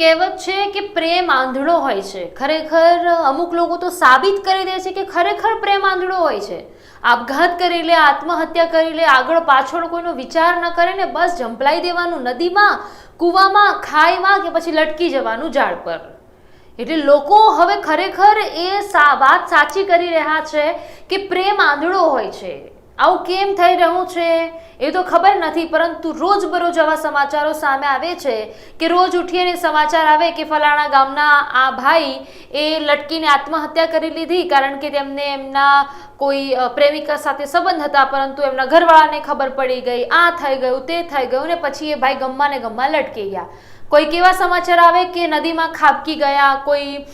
કહેવત છે કે પ્રેમ આંધળો હોય છે. ખરેખર અમુક લોકો તો સાબિત કરી દે છે કે ખરેખર પ્રેમ આંધળો હોય છે. આપઘાત કરી લે, આત્મહત્યા કરી લે, આગળ પાછળ કોઈનો વિચાર ન કરે ને બસ જંપલાઈ દેવાનું નદીમાં, કૂવામાં, ખાઈમાં કે પછી લટકી જવાનું ઝાડ પર. એટલે લોકો હવે ખરેખર એ વાત સાચી કરી રહ્યા છે કે પ્રેમ આંધળો હોય છે. આવું કેમ થઈ રહ્યું છે? એ તો ખબર નથી, પરંતુ રોજબરોજ આવા સમાચારો સામે આવે છે કે રોજ ઉઠીને સમાચાર આવે કે ફલાણા ગામના આ ભાઈ એ લટકીને આત્મહત્યા કરી લીધી કારણ કે તેમને એમના કોઈ પ્રેમિકા સાથે સંબંધ હતા, પરંતુ એમના ઘરવાળાને ખબર પડી ગઈ, આ થઈ ગયું, તે થઈ ગયું ને પછી એ ભાઈ ગમમાં ને ગમમાં લટકી ગયા. કોઈ કેવા સમાચાર આવે કે નદીમાં ખાબકી ગયા, કોઈ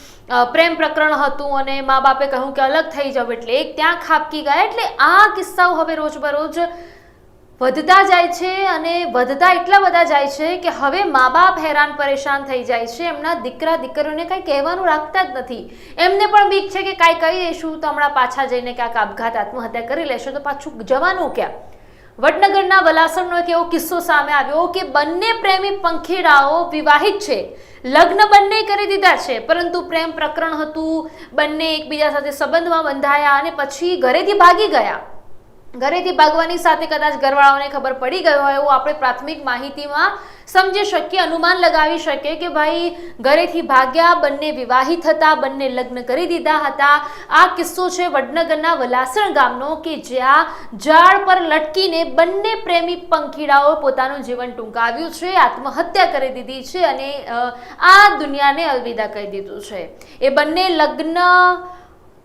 પ્રેમ પ્રકરણ હતું અને મા બાપે કહ્યું કે અલગ થઈ જાવ એટલે એક ત્યાં ખાબકી ગયા એટલે આ કિસ્સાઓ હવે રોજબરોજ વધતા જાય છે અને વધતા એટલા બધા જાય છે કે હવે મા બાપ હેરાન પરેશાન થઈ જાય છે. એમના દીકરા, દીકરીઓને કંઈ કહેવાનું રાખતા જ નથી. એમને પણ બીક છે કે કાંઈ કહી દઈશું તો હમણાં પાછા જઈને ક્યાંક આપઘાત, આત્મહત્યા કરી લેશો તો પાછું જવાનું ક્યાં? વડનગરના વલાસણનો એક એવો કિસ્સો સામે આવ્યો કે બંને પ્રેમી પંખીડાઓ વિવાહિત છે. લગ્ન બંને કરી દીધા છે, પરંતુ પ્રેમ પ્રકરણ હતું. બંને એકબીજા સાથે સંબંધમાં બંધાયા અને પછી ઘરેથી ભાગી ગયા. ઘરેથી ભાગવાની સાથે કદાચ ઘરવાળાઓને ખબર પડી ગયો હોય એવું આપણે પ્રાથમિક માહિતીમાં સમજી શકીએ, અનુમાન લગાવી શકીએ કે ભાઈ ઘરેથી ભાગ્યા, બંને વિવાહિત હતા, બંને લગ્ન કરી દીધા હતા. આ કિસ્સો છે વડનગરના વલાસણ ગામનો કે જ્યાં ઝાડ પર લટકીને બંને પ્રેમી પંખીડાઓ પોતાનું જીવન ટૂંકાવ્યું છે, આત્મહત્યા કરી દીધી છે અને આ દુનિયાને અલવિદા કહી દીધું છે. એ બંને લગ્ન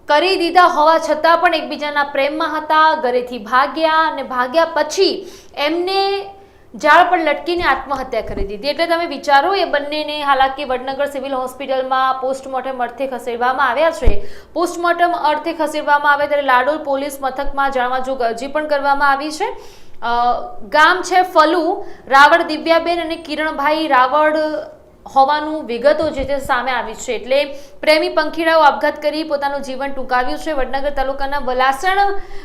કરી દીધા હોવા છતાં પણ એકબીજાના પ્રેમમાં હતા, ઘરેથી ભાગ્યા અને ભાગ્યા પછી એમને ઝાડ પર લટકીને આત્મહત્યા કરી દીધી. એટલે તમે વિચારો, એ બંનેને હાલાકી વડનગર સિવિલ હોસ્પિટલમાં પોસ્ટમોર્ટમ અર્થે ખસેડવામાં આવ્યા છે. પોસ્ટમોર્ટમ અર્થે ખસેડવામાં આવે ત્યારે લાડોલ પોલીસ મથકમાં જાણવા જોગ અરજી પણ કરવામાં આવી છે. ગામ છે ફલુ, રાવળ દિવ્યાબેન અને કિરણભાઈ રાવળ હોવાનું વિગતો જે છે સામે આવી છે. એટલે પ્રેમી પંખીડાઓ આપઘાત કરી પોતાનું જીવન ટૂંકાવ્યું છે. વડનગર તાલુકાના વલાસણ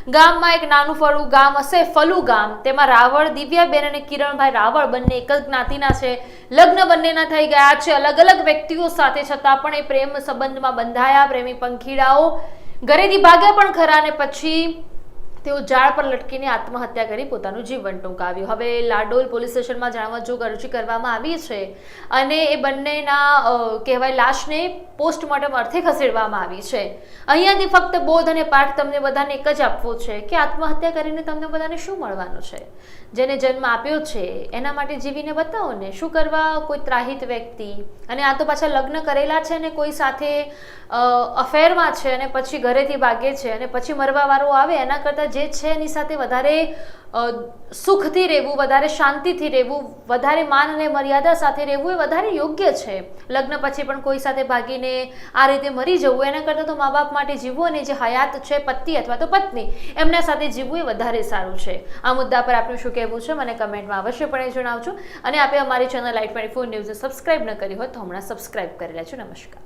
ગામમાં એક નાનું ફળું ગામ હશે, ફલુ ગામ. તેમાં રાવળ, દિવ્યાબેન અને કિરણભાઈ રાવળ બંને એક જ જ્ઞાતિના છે. લગ્ન બંનેના થઈ ગયા છે. અલગ અલગ વ્યક્તિઓ સાથે છતાં પણ એ પ્રેમ સંબંધમાં બંધાયા. પ્રેમી પંખીડાઓ ઘરેથી ભાગ્યા પણ ખરા અને પછી તેઓ ઝાડ પર લટકીને આત્મહત્યા કરી પોતાનું જીવન ટૂંકાવ્યું. હવે લાડોલ પોલીસ સ્ટેશનમાં જાણવા જોગ અરજી કરવામાં આવી છે અને એ બંનેના કહેવાય લાશને પોસ્ટમોર્ટમ અર્થે ખસેડવામાં આવી છે. અહીંયાથી ફક્ત બોધ અને પાઠ તમને બધાને એક જ આપવો છે કે આત્મહત્યા કરીને તમને બધાને શું મળવાનું છે? જેને જન્મ આપ્યો છે, એના માટે જીવીને બતાવો ને, શું કરવા કોઈ ત્રાહિત વ્યક્તિ? અને આ તો પાછા લગ્ન કરેલા છે ને કોઈ સાથે અફેરમાં છે અને પછી ઘરેથી ભાગે છે અને પછી મરવાવાળો આવે, એના કરતાં જે છે એની સાથે વધારે સુખથી રહેવું, વધારે શાંતિથી રહેવું, વધારે માન અને મર્યાદા સાથે રહેવું એ વધારે યોગ્ય છે. લગ્ન પછી પણ કોઈ સાથે ભાગીને આ રીતે મરી જવું, એના કરતાં તો મા બાપ માટે જીવવું અને જે હયાત છે પતિ અથવા તો પત્ની, એમના સાથે જીવવું એ વધારે સારું છે. આ મુદ્દા પર આપનું શું કહેવું છે મને કમેન્ટમાં અવશ્યપણે જણાવજો. અને આપે અમારી ચેનલ લાઈટ ટ્વેન્ટી ફોર ન્યૂઝને સબસ્ક્રાઈબ ન કરી હોય તો હમણાં સબસ્ક્રાઈબ કરી લેજો. નમસ્કાર.